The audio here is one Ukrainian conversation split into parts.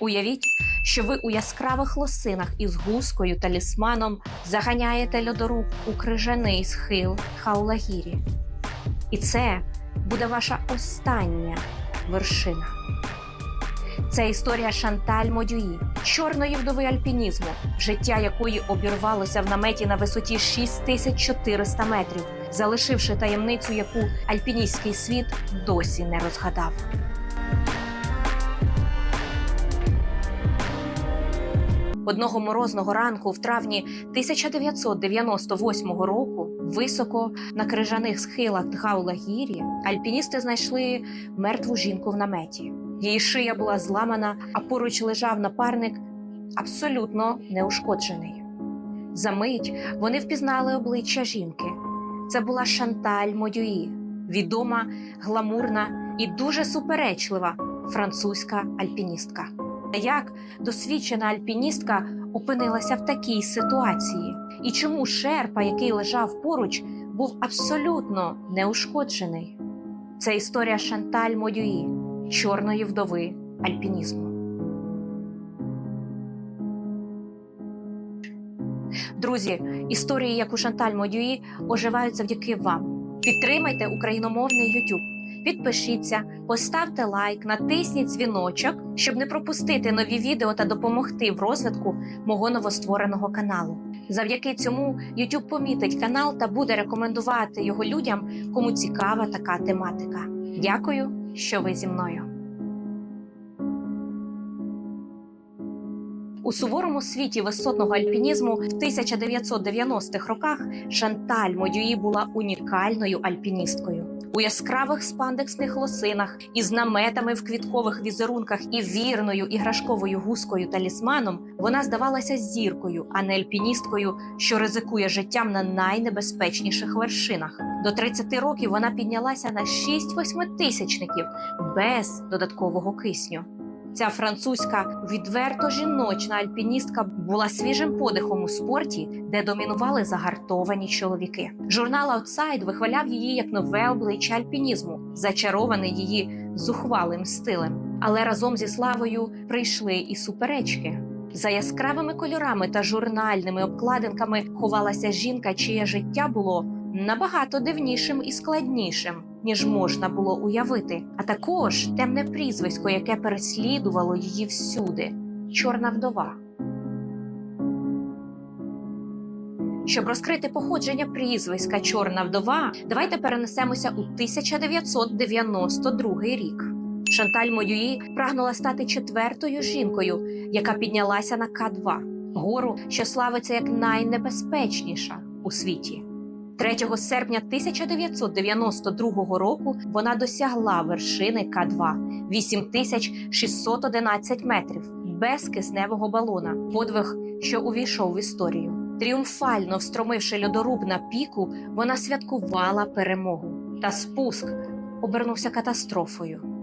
Уявіть, що ви у яскравих лосинах із гускою талісманом заганяєте льодоруб у крижаний схил Хаулагірі. І це буде ваша остання вершина. Це історія Шанталь Модюї, чорної вдови альпінізму, життя якої обірвалося в наметі на висоті 6400 метрів, залишивши таємницю, яку альпіністський світ досі не розгадав. Одного морозного ранку в травні 1998 року, високо на крижаних схилах Дгаулагірі, альпіністи знайшли мертву жінку в наметі. Її шия була зламана, а поруч лежав напарник абсолютно неушкоджений. Замить вони впізнали обличчя жінки. Це була Шанталь Модюї, відома, гламурна і дуже суперечлива французька альпіністка. Як досвідчена альпіністка опинилася в такій ситуації? І чому шерпа, який лежав поруч, був абсолютно неушкоджений? Це історія Шанталь Модюї, чорної вдови альпінізму. Друзі, історії, як у Шанталь Модюї, оживають завдяки вам. Підтримайте україномовний YouTube. Підпишіться, поставте лайк, натисніть дзвіночок, щоб не пропустити нові відео та допомогти в розвитку мого новоствореного каналу. Завдяки цьому YouTube помітить канал та буде рекомендувати його людям, кому цікава така тематика. Дякую, що ви зі мною. У суворому світі висотного альпінізму в 1990-х роках Шанталь Модюї була унікальною альпіністкою. У яскравих спандексних лосинах із наметами в квіткових візерунках і вірною іграшковою гускою талісманом вона здавалася зіркою, а не альпіністкою, що ризикує життям на найнебезпечніших вершинах. До 30 років вона піднялася на 6 восьмитисячників без додаткового кисню. Ця французька відверто жіночна альпіністка була свіжим подихом у спорті, де домінували загартовані чоловіки. Журнал Outside вихваляв її як нове обличчя альпінізму, зачарований її зухвалим стилем. Але разом зі славою прийшли і суперечки. За яскравими кольорами та журнальними обкладинками ховалася жінка, чиє життя було набагато дивнішим і складнішим, ніж можна було уявити, а також темне прізвисько, яке переслідувало її всюди чорна вдова. Щоб розкрити походження прізвиська Чорна вдова, давайте перенесемося у 1992 рік. Шанталь Модюї прагнула стати четвертою жінкою, яка піднялася на К2 гору, що славиться як найнебезпечніша у світі. 3 серпня 1992 року вона досягла вершини К2 8611 метрів без кисневого балона. Подвиг, що увійшов в історію. Тріумфально встромивши льодоруб на піку, вона святкувала перемогу. Та спуск обернувся катастрофою.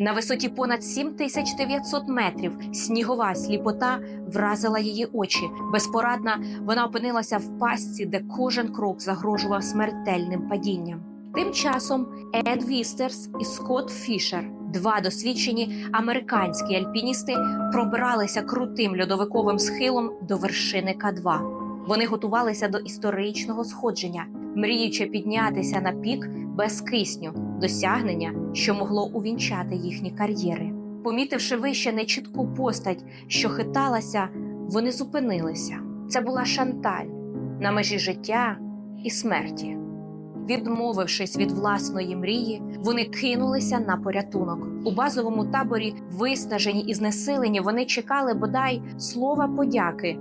На висоті понад 7900 метрів снігова сліпота вразила її очі. Безпорадна вона опинилася в пастці, де кожен крок загрожував смертельним падінням. Тим часом Ед Вістерс і Скотт Фішер, два досвідчені американські альпіністи, пробиралися крутим льодовиковим схилом до вершини К2. Вони готувалися до історичного сходження, мріючи піднятися на пік без кисню, досягнення, що могло увінчати їхні кар'єри. Помітивши вище нечітку постать, що хиталася, вони зупинилися. Це була Шанталь на межі життя і смерті. Відмовившись від власної мрії, вони кинулися на порятунок. У базовому таборі, виснажені і знесилені, вони чекали бодай слова подяки.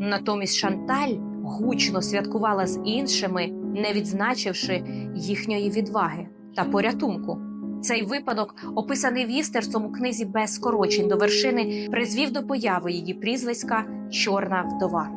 Натомість Шанталь гучно святкувала з іншими, не відзначивши їхньої відваги та порятунку. Цей випадок, описаний Вістерсом у книзі без скорочень до вершини, призвів до появи її прізвиська Чорна вдова.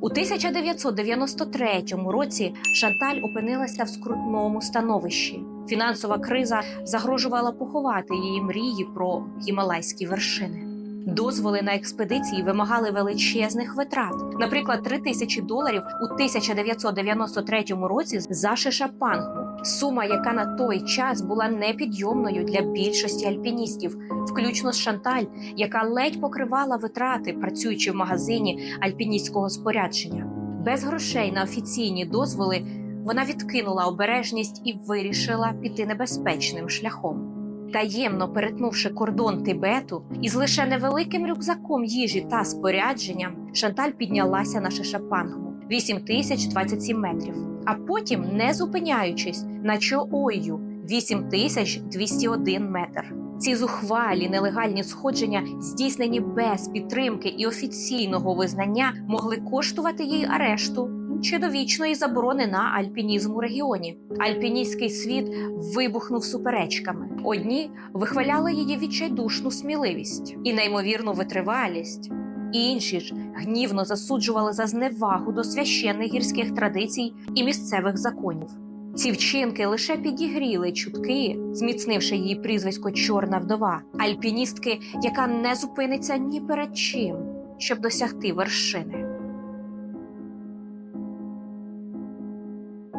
У 1993 році Шанталь опинилася в скрутному становищі. Фінансова криза загрожувала поховати її мрії про гімалайські вершини. Дозволи на експедиції вимагали величезних витрат. Наприклад, 3 тисячі доларів у 1993 році за Шишапангму Сума, яка на той час була непідйомною для більшості альпіністів, включно з Шанталь, яка ледь покривала витрати, працюючи в магазині альпіністського спорядження. Без грошей на офіційні дозволи вона відкинула обережність і вирішила піти небезпечним шляхом. Таємно перетнувши кордон Тибету із лише невеликим рюкзаком їжі та спорядженням, Шанталь піднялася на Шишапангму 8027 метрів, а потім, не зупиняючись, на Чоою 8201 метр. Ці зухвалі нелегальні сходження, здійснені без підтримки і офіційного визнання, могли коштувати їй арешту чи довічної заборони на альпінізм у регіоні. Альпіністський світ вибухнув суперечками. Одні вихваляли її відчайдушну сміливість і неймовірну витривалість. Інші ж гнівно засуджували за зневагу до священних гірських традицій і місцевих законів. Ці вчинки лише підігріли чутки, зміцнивши її прізвисько Чорна вдова, альпіністки, яка не зупиниться ні перед чим, щоб досягти вершини.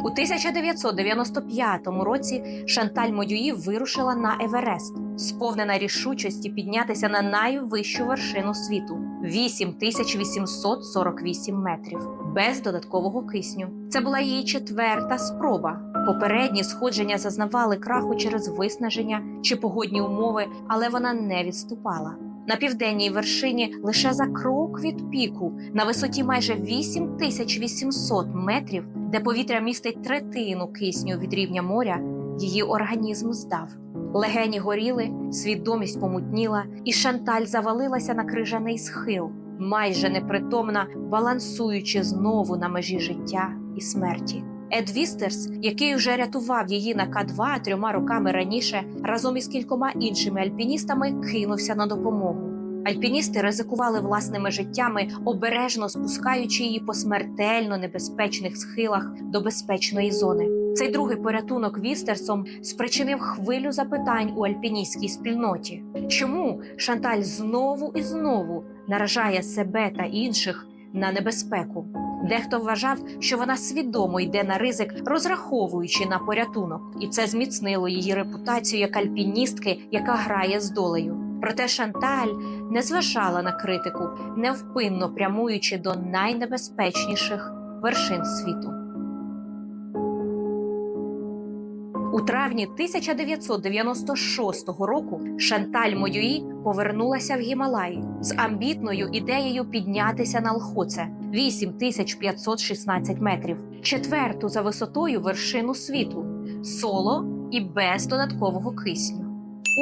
У 1995 році Шанталь Модюї вирушила на Еверест, сповнена рішучості піднятися на найвищу вершину світу 8848 метрів без додаткового кисню. Це була її четверта спроба. Попередні сходження зазнавали краху через виснаження чи погодні умови, але вона не відступала. На південній вершині лише за крок від піку на висоті майже 8800 метрів, де повітря містить третину кисню від рівня моря, її організм здав. Легені горіли, свідомість помутніла, і шанталь завалилася на крижаний схил, майже непритомна, балансуючи знову на межі життя і смерті. Ед Вістерс, який вже рятував її на К2 трьома роками раніше, разом із кількома іншими альпіністами кинувся на допомогу. Альпіністи ризикували власними життями, обережно спускаючи її по смертельно небезпечних схилах до безпечної зони. Цей другий порятунок Вістерсом спричинив хвилю запитань у альпіністській спільноті. Чому Шанталь знову і знову наражає себе та інших на небезпеку? Дехто вважав, що вона свідомо йде на ризик, розраховуючи на порятунок, і це зміцнило її репутацію як альпіністки, яка грає з долею. Проте Шанталь не зважала на критику, невпинно прямуючи до найнебезпечніших вершин світу. У травні 1996 року Шанталь Модюї повернулася в Гімалаї з амбітною ідеєю піднятися на Лхоце 8516 метрів, четверту за висотою вершину світу, соло і без додаткового кисню.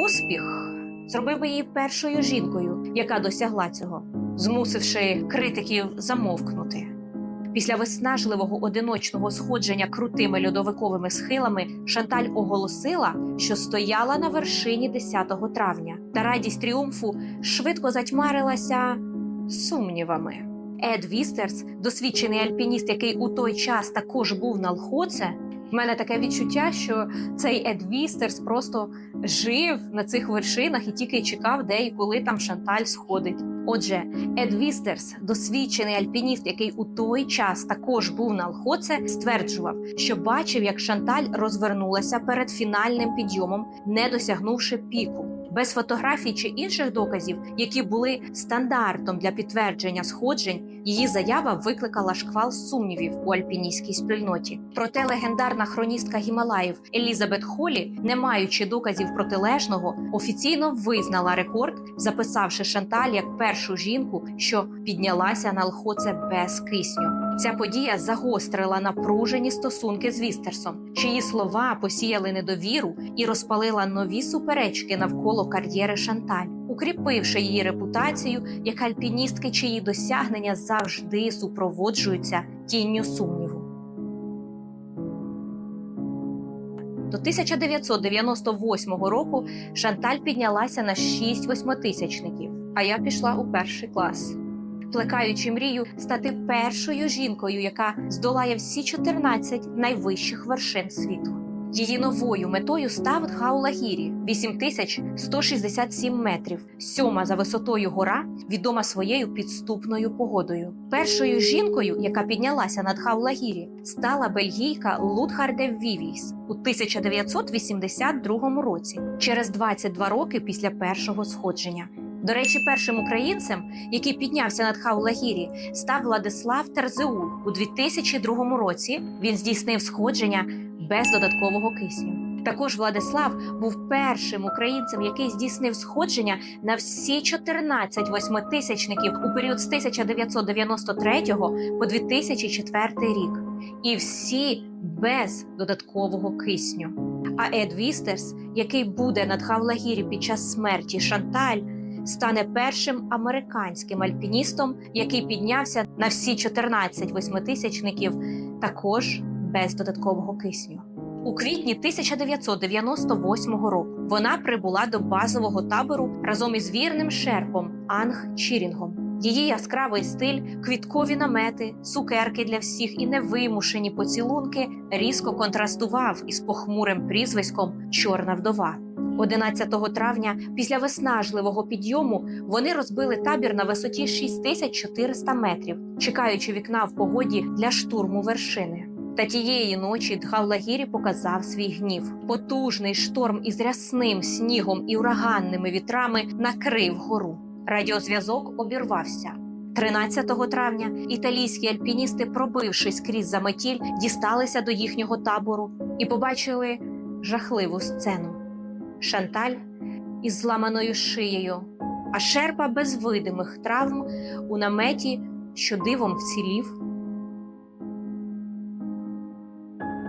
Успіх зробив би її першою жінкою, яка досягла цього, змусивши критиків замовкнути. Після виснажливого одиночного сходження крутими льодовиковими схилами Шанталь оголосила, що стояла на вершині 10 травня, та радість тріумфу швидко затьмарилася сумнівами. Ед Вістерс, досвідчений альпініст, який у той час також був на Лхоце, в мене таке відчуття, що цей Ед Вістерс просто жив на цих вершинах і тільки чекав, де і коли там Шанталь сходить. Отже, Ед Вістерс, досвідчений альпініст, який у той час також був на Лхоце, стверджував, що бачив, як Шанталь розвернулася перед фінальним підйомом, не досягнувши піку. Без фотографій чи інших доказів, які були стандартом для підтвердження сходжень, її заява викликала шквал сумнівів у альпіністській спільноті. Проте легендарна хроністка Гімалаїв Елізабет Холі, не маючи доказів протилежного, офіційно визнала рекорд, записавши Шанталь як першу жінку, що піднялася на Лхоце без кисню. Ця подія загострила напружені стосунки з Вістерсом, чиї слова посіяли недовіру і розпалила нові суперечки навколо кар'єри Шанталь, укріпивши її репутацію як альпіністки, чиї досягнення завжди супроводжуються тінню сумніву. До 1998 року Шанталь піднялася на 6 восьмитисячників, а я пішла у перший клас плекаючи мрію стати першою жінкою, яка здолає всі 14 найвищих вершин світу. Її новою метою став Дхаулагірі 8167 метрів, сьома за висотою гора, відома своєю підступною погодою. Першою жінкою, яка піднялася на Дхаулагірі, стала бельгійка Лутгарде Вівійс у 1982 році, через 22 роки після першого сходження. До речі, першим українцем, який піднявся над Хаулагірі, став Владислав Терзеул. У 2002 році він здійснив сходження без додаткового кисню. Також Владислав був першим українцем, який здійснив сходження на всі 14 восьмитисячників у період з 1993 по 2004 рік, і всі без додаткового кисню. А Ед Вістерс, який буде над Хавлагірі під час смерті Шанталь, стане першим американським альпіністом, який піднявся на всі 14 восьмитисячників, також без додаткового кисню. У квітні 1998 року вона прибула до базового табору разом із вірним шерпом Анг Чірінгом. Її яскравий стиль, квіткові намети, цукерки для всіх і невимушені поцілунки різко контрастував із похмурим прізвиськом Чорна вдова. 11 травня, після виснажливого підйому, вони розбили табір на висоті 6400 метрів, чекаючи вікна в погоді для штурму вершини. Та тієї ночі Дхавлагірі показав свій гнів. Потужний шторм із рясним снігом і ураганними вітрами накрив гору. Радіозв'язок обірвався. 13 травня італійські альпіністи, пробившись крізь заметіль, дісталися до їхнього табору і побачили жахливу сцену. Шанталь із зламаною шиєю, а шерпа без видимих травм у наметі, що дивом вцілів.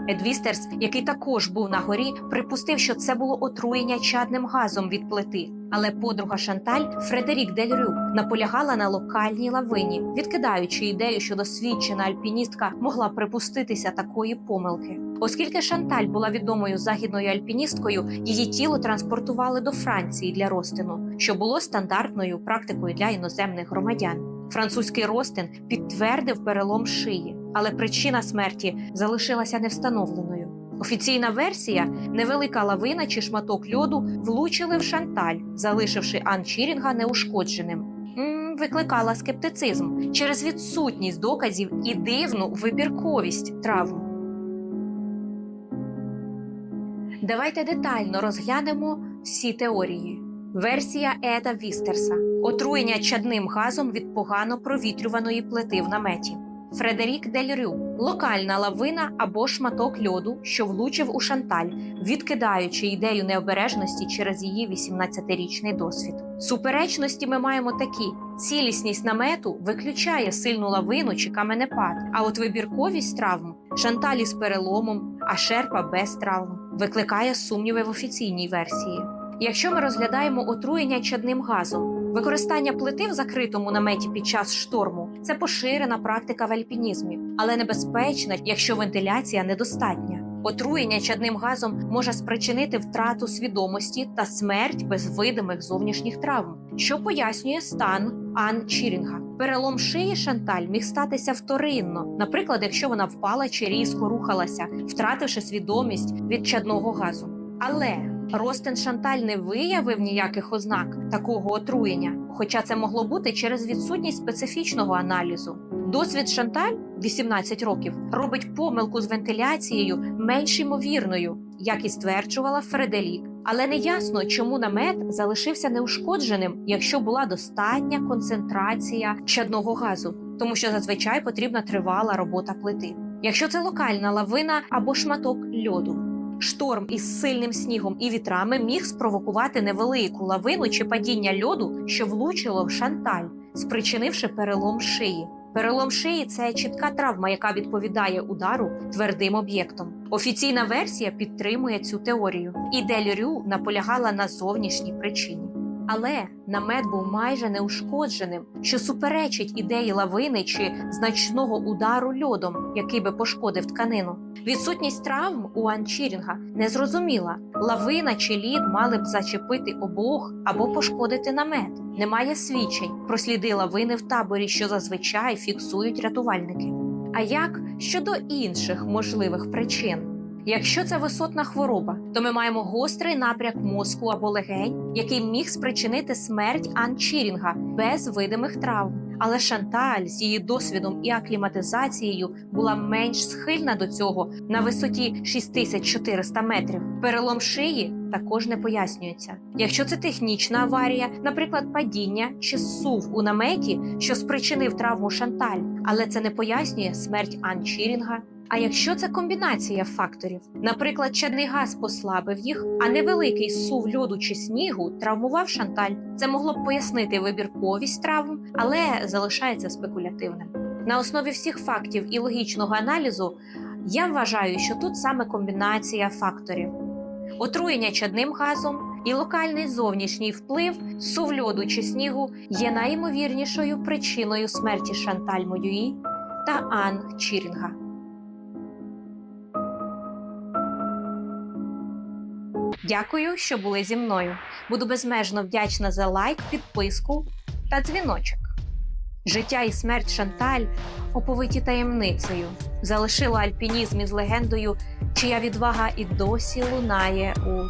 Едвістерс, який також був на горі, припустив, що це було отруєння чадним газом від плити. Але подруга Шанталь Фредерік Дельрю наполягала на локальній лавині, відкидаючи ідею, що досвідчена альпіністка могла припуститися такої помилки. Оскільки Шанталь була відомою західною альпіністкою, її тіло транспортували до Франції для розтину, що було стандартною практикою для іноземних громадян. Французький розтин підтвердив перелом шиї, але причина смерті залишилася невстановленою. Офіційна версія невелика лавина чи шматок льоду влучили в шанталь, залишивши Ан Чірінга неушкодженим. Викликала скептицизм через відсутність доказів і дивну вибірковість травм. Давайте детально розглянемо всі теорії. Версія Еда Вістерса: отруєння чадним газом від погано провітрюваної плити в наметі. Фредерік Дельрю локальна лавина або шматок льоду, що влучив у шанталь, відкидаючи ідею необережності через її 18-річний досвід. Суперечності ми маємо такі: цілісність намету виключає сильну лавину чи каменепад, а от вибірковість травм шанталі з переломом, а шерпа без травм викликає сумніви в офіційній версії. Якщо ми розглядаємо отруєння чадним газом, використання плити в закритому наметі під час шторму це поширена практика в альпінізмі, але небезпечна, якщо вентиляція недостатня. Отруєння чадним газом може спричинити втрату свідомості та смерть без видимих зовнішніх травм, що пояснює стан Ан Чірінга. Перелом шиї Шанталь міг статися вторинно, наприклад, якщо вона впала чи різко рухалася, втративши свідомість від чадного газу. Але Ростен Шанталь не виявив ніяких ознак такого отруєння, хоча це могло бути через відсутність специфічного аналізу. Досвід Шанталь 18 років робить помилку з вентиляцією менш ймовірною, як і стверджувала Фредерік. Але не ясно, чому намет залишився неушкодженим, якщо була достатня концентрація чадного газу, тому що зазвичай потрібна тривала робота плити. Якщо це локальна лавина або шматок льоду. Шторм із сильним снігом і вітрами міг спровокувати невелику лавину чи падіння льоду, що влучило в шанталь, спричинивши перелом шиї. Перелом шиї це чітка травма, яка відповідає удару твердим об'єктом. Офіційна версія підтримує цю теорію, і Дель Рю наполягала на зовнішній причині. Але намет був майже неушкодженим, що суперечить ідеї лавини чи значного удару льодом, який би пошкодив тканину. Відсутність травм у Анчірінга не зрозуміла. Лавина чи лід мали б зачепити обох або пошкодити намет. Немає свідчень про сліди лавини в таборі, що зазвичай фіксують рятувальники. А як щодо інших можливих причин? Якщо це висотна хвороба, то ми маємо гострий напряк мозку або легень, який міг спричинити смерть Ан Чірінга без видимих травм. Але Шанталь з її досвідом і акліматизацією була менш схильна до цього на висоті 6400 метрів. Перелом шиї також не пояснюється. Якщо це технічна аварія, наприклад, падіння чи сув у наметі, що спричинив травму Шанталь, але це не пояснює смерть Ан Чірінга. А якщо це комбінація факторів, наприклад, чадний газ послабив їх, а невеликий сув льоду чи снігу травмував шанталь, це могло б пояснити вибірковість травм, але залишається спекулятивним. На основі всіх фактів і логічного аналізу я вважаю, що тут саме комбінація факторів: отруєння чадним газом і локальний зовнішній вплив сув льоду чи снігу є найімовірнішою причиною смерті Шанталь Моюї та Ан Чірінга. Дякую, що були зі мною. Буду безмежно вдячна за лайк, підписку та дзвіночок. Життя і смерть Шанталь оповиті таємницею, залишила альпінізм із легендою, чия відвага і досі лунає у